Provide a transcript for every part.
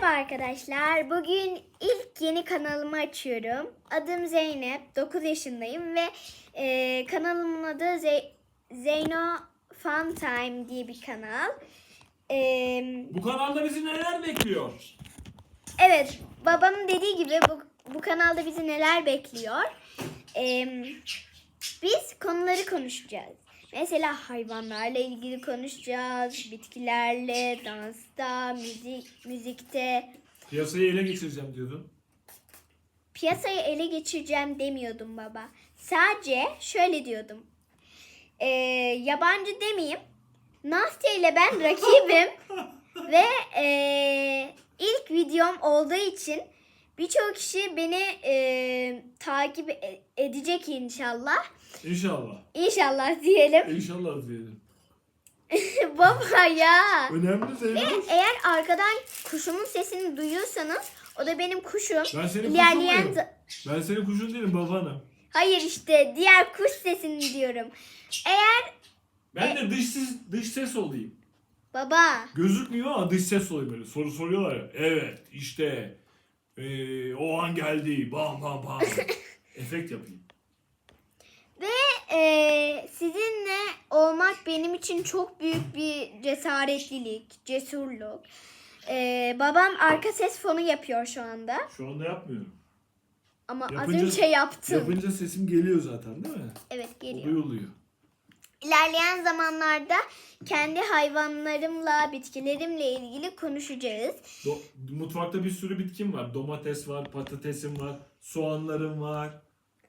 Merhaba arkadaşlar. Bugün ilk yeni kanalımı açıyorum. Adım Zeynep. 9 yaşındayım ve e, kanalımın adı Ze- Zeyno Fun Time diye bir kanal. E, Bu kanalda bizi neler bekliyor? evet, babamın dediği gibi bu, bu kanalda bizi neler bekliyor? E, biz konuları konuşacağız. Mesela hayvanlarla ilgili konuşacağız, bitkilerle, dansta, müzik, müzikte, Piyasayı ele geçireceğim diyordun. piyasayı ele geçireceğim demiyordum baba. Sadece şöyle diyordum. Ee, yabancı demeyeyim. Nastya ile ben rakibim. ve ee, ilk videom olduğu için birçok kişi beni ee, takip e- edecek inşallah. İnşallah. İnşallah diyelim. İnşallah diyelim. baba ya. Önemli Zeynep. Eğer arkadan kuşumun sesini duyuyorsanız o da benim kuşum. Ben senin İlerleyen kuşun muyum? Ben senin kuşun değilim babanım. Hayır işte diğer kuş sesini diyorum. Eğer Ben de dış ses, dış ses olayım. baba Gözükmüyor ama dış ses olayım böyle. Soru soruyorlar ya. Evet işte eee, o an geldi. Bam bam bam. Efekt yapayım. ve e, sizinle olmak benim için çok büyük bir cesaretlilik, cesurluk. E, babam arka ses fonu yapıyor şu anda ama Şu anda yapmıyorum. az Yapınca- önce yaptım. Yapınca sesim geliyor zaten değil mi? Evet O geliyor. duyuluyor. İlerleyen zamanlarda kendi hayvanlarımla, bitkilerimle ilgili konuşacağız. Do- mutfakta bir sürü bitkim var. Domates var, patatesim var, soğanlarım var.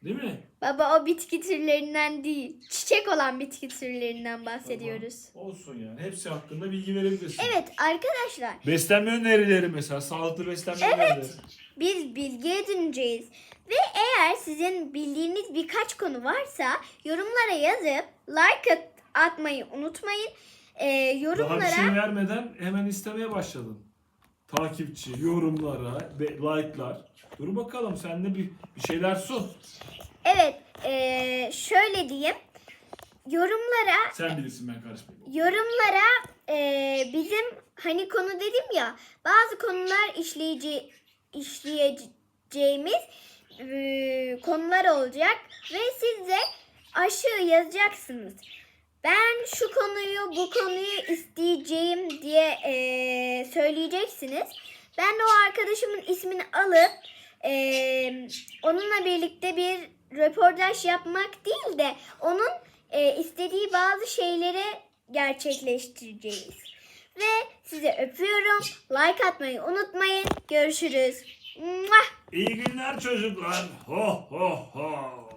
Değil mi? Baba o bitki türlerinden değil, çiçek olan bitki türlerinden bahsediyoruz. Tamam. Olsun yani. Hepsi hakkında bilgi verebilirsin. Evet arkadaşlar Beslenme önerileri mesela. Sağlıklı beslenme önerileri. biz bilgi edineceğiz. Ve eğer sizin bildiğiniz birkaç konu varsa yorumlara yazıp like at- atmayı unutmayın. Ee, Daha bir yorumlara şey vermeden hemen istemeye başladın. Takipçi, yorumlara, like'lar. Dur bakalım sen de bir, bir şeyler sun. evet ee, şöyle diyeyim. Yorumlara Sen bilirsin ben karışmayayım. yorumlara ee, bizim hani konu dedim ya bazı konular işleyici işleyeceğimiz ee, konular olacak ve siz de aşağı yazacaksınız. Ben şu konuyu bu konuyu isteyeceğim diye ee, söyleyeceksiniz. Ben de o arkadaşımın ismini alıp ee, onunla birlikte bir röportaj yapmak değil de onun ee, istediği bazı şeyleri gerçekleştireceğiz. Ve sizi öpüyorum. Like atmayı unutmayın. Görüşürüz. İyi günler çocuklar. Ho ho ho.